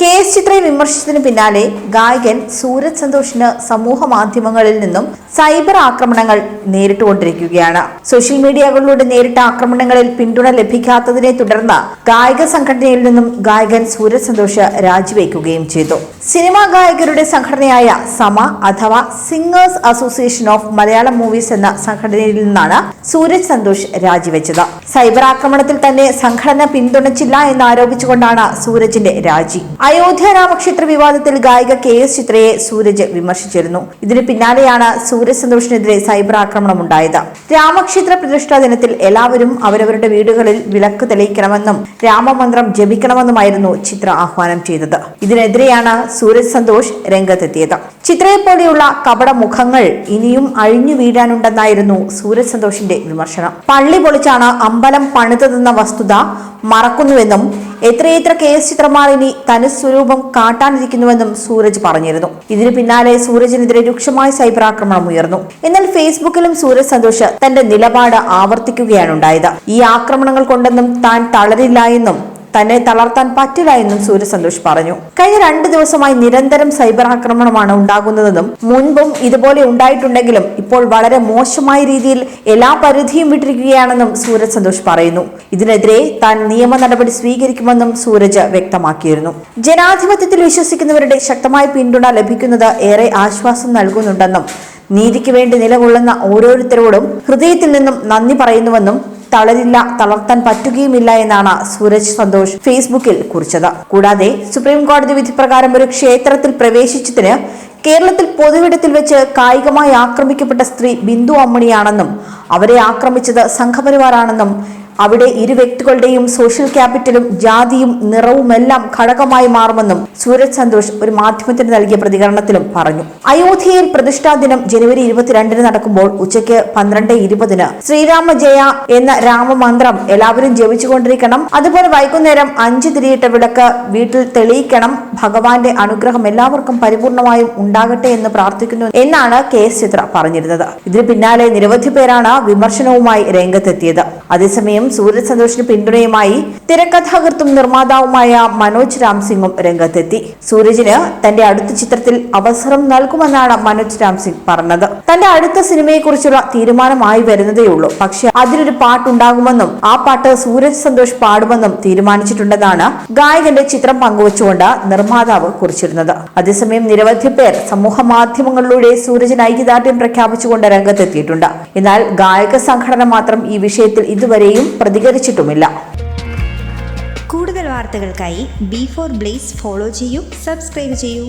K S ചിത്രയെ വിമർശിച്ചതിന് പിന്നാലെ ഗായകൻ സൂരജ് സന്തോഷിന് സമൂഹ മാധ്യമങ്ങളിൽ നിന്നും സൈബർ ആക്രമണങ്ങൾ നേരിട്ടുകൊണ്ടിരിക്കുകയാണ്. സോഷ്യൽ മീഡിയകളിലൂടെ നേരിട്ട ആക്രമണങ്ങളിൽ പിന്തുണ ലഭിക്കാത്തതിനെ തുടർന്ന് ഗായക സംഘടനയിൽ നിന്നും ഗായകൻ സൂരജ് സന്തോഷ് രാജിവെക്കുകയും ചെയ്തു. സിനിമാ ഗായകരുടെ സംഘടനയായ സമ അഥവാ singers association of Malayalam movies എന്ന സംഘടനയിൽ നിന്നാണ് സൂരജ് സന്തോഷ് രാജിവെച്ചത്. സൈബർ ആക്രമണത്തിൽ തന്നെ സംഘടന പിന്തുണച്ചില്ല എന്ന് ആരോപിച്ചുകൊണ്ടാണ് സൂരജിന്റെ രാജി. അയോധ്യ രാമക്ഷേത്ര വിവാദത്തിൽ ഗായിക കെ എസ് ചിത്രയെ സൂരജ് വിമർശിച്ചിരുന്നു. ഇതിന് പിന്നാലെയാണ് സൂരജ് സന്തോഷിനെതിരെ സൈബർ ആക്രമണം ഉണ്ടായത്. രാമക്ഷേത്ര പ്രതിഷ്ഠാ ദിനത്തിൽ എല്ലാവരും അവരവരുടെ വീടുകളിൽ വിളക്ക് തെളിയിക്കണമെന്നും രാമമന്ത്രം ജപിക്കണമെന്നുമായിരുന്നു ചിത്ര ആഹ്വാനം ചെയ്തത്. ഇതിനെതിരെയാണ് സൂരജ് സന്തോഷ് രംഗത്തെത്തിയത്. ചിത്രയെ പോലെയുള്ള കപട മുഖങ്ങൾ ഇനിയും അഴിഞ്ഞു വീഴാനുണ്ടെന്നായിരുന്നു സൂരജ് സന്തോഷിന്റെ വിമർശനം. പള്ളി പൊളിച്ചാണ് അമ്പലം പണിതതെന്ന വസ്തുത മറക്കുന്നുവെന്നും എത്രയെത്ര കേസ് ചിത്രമാർ ഇനി തനുസ്വരൂപം കാട്ടാനിരിക്കുന്നുവെന്നും സൂരജ് പറഞ്ഞിരുന്നു. ഇതിനു പിന്നാലെ സൂരജിനെതിരെ രൂക്ഷമായ സൈബർ ആക്രമണം ഉയർന്നു. എന്നാൽ ഫേസ്ബുക്കിലും സൂരജ് സന്തോഷ് തന്റെ നിലപാട് ആവർത്തിക്കുകയാണ് ഉണ്ടായത്. ഈ ആക്രമണങ്ങൾ കൊണ്ടെന്നും താൻ തളരില്ല എന്നും തന്നെ തളർത്താൻ പറ്റില്ല എന്നും സൂര്യസന്തോഷ് പറഞ്ഞു. കഴിഞ്ഞ രണ്ടു ദിവസമായി നിരന്തരം സൈബർ ആക്രമണമാണ് ഉണ്ടാകുന്നതെന്നും മുൻപും ഇതുപോലെ ഉണ്ടായിട്ടുണ്ടെങ്കിലും ഇപ്പോൾ വളരെ മോശമായ രീതിയിൽ എല്ലാ പരിധിയും വിട്ടിരിക്കുകയാണെന്നും സൂരജ് സന്തോഷ് പറയുന്നു. ഇതിനെതിരെ താൻ നിയമ നടപടി സ്വീകരിക്കുമെന്നും സൂരജ് വ്യക്തമാക്കിയിരുന്നു. ജനാധിപത്യത്തിൽ വിശ്വസിക്കുന്നവരുടെ ശക്തമായ പിന്തുണ ലഭിക്കുന്നത് ഏറെ ആശ്വാസം നൽകുന്നുണ്ടെന്നും നീതിക്ക് വേണ്ടി നിലകൊള്ളുന്ന ഓരോരുത്തരോടും ഹൃദയത്തിൽ നിന്നും നന്ദി പറയുന്നുവെന്നും തളരില്ല തളർത്താൻ പറ്റുകയുമില്ല എന്നാണ് സൂരജ് സന്തോഷ് ഫേസ്ബുക്കിൽ കുറിച്ചത്. കൂടാതെ സുപ്രീം കോടതി വിധി പ്രകാരം ഒരു ക്ഷേത്രത്തിൽ പ്രവേശിച്ചതിന് കേരളത്തിൽ പൊതുവിടത്തിൽ വെച്ച് കായികമായി ആക്രമിക്കപ്പെട്ട സ്ത്രീ ബിന്ദു അമ്മണിയാണെന്നും അവരെ ആക്രമിച്ചത് സംഘപരിവാറാണെന്നും അവിടെ ഇരു വ്യക്തികളുടെയും സോഷ്യൽ ക്യാപിറ്റലും ജാതിയും നിറവുമെല്ലാം ഘടകമായി മാറുമെന്നും സൂരജ് സന്തോഷ് ഒരു മാധ്യമത്തിന് നൽകിയ പ്രതികരണത്തിലും പറഞ്ഞു. അയോധ്യയിൽ പ്രതിഷ്ഠാ ദിനം ജനുവരി ഇരുപത്തിരണ്ടിന് നടക്കുമ്പോൾ ഉച്ചയ്ക്ക് പന്ത്രണ്ട് ഇരുപതിന് ശ്രീരാമ ജയ എന്ന രാമമന്ത്രം എല്ലാവരും ജപിച്ചുകൊണ്ടിരിക്കണം. അതുപോലെ വൈകുന്നേരം അഞ്ച് തിരിയിട്ട വിളക്ക് വീട്ടിൽ തെളിയിക്കണം. ഭഗവാന്റെ അനുഗ്രഹം എല്ലാവർക്കും പരിപൂർണമായും ഉണ്ടാകട്ടെ എന്ന് പ്രാർത്ഥിക്കുന്നു എന്നാണ് കെ ചിത്ര പറഞ്ഞിരുന്നത്. ഇതിന് പിന്നാലെ നിരവധി പേരാണ് വിമർശനവുമായി രംഗത്തെത്തിയത്. അതേസമയം സൂരജ് സന്തോഷിന് പിന്തുണയുമായി തിരക്കഥാകൃത്തും നിർമ്മാതാവുമായ മനോജ് രാംസിംഗും രംഗത്തെത്തി. സൂരജിന് തന്റെ അടുത്ത ചിത്രത്തിൽ അവസരം നൽകുമെന്നാണ് മനോജ് രാംസിംഗ് പറഞ്ഞത്. തന്റെ അടുത്ത സിനിമയെക്കുറിച്ചുള്ള തീരുമാനമായി വരുന്നതേയുള്ളൂ പക്ഷെ അതിലൊരു പാട്ടുണ്ടാകുമെന്നും ആ പാട്ട് സൂരജ് സന്തോഷ് പാടുമെന്നും തീരുമാനിച്ചിട്ടുണ്ടെന്നാണ് ഗായകന്റെ ചിത്രം പങ്കുവച്ചുകൊണ്ട് നിർമ്മാതാവ് കുറിച്ചിരുന്നത്. അതേസമയം നിരവധി പേർ സമൂഹ മാധ്യമങ്ങളിലൂടെ സൂരജിന് ഐക്യദാർഢ്യം പ്രഖ്യാപിച്ചുകൊണ്ട് രംഗത്തെത്തിയിട്ടുണ്ട്. എന്നാൽ ഗായക സംഘടന മാത്രം ഈ വിഷയത്തിൽ ഇതുവരെയും പ്രതികരിച്ചിട്ടുമില്ല. കൂടുതൽ വാർത്തകൾക്കായി ബി ഫോർ ബ്ലേസ് ഫോളോ ചെയ്യൂ സബ്സ്ക്രൈബ് ചെയ്യൂ.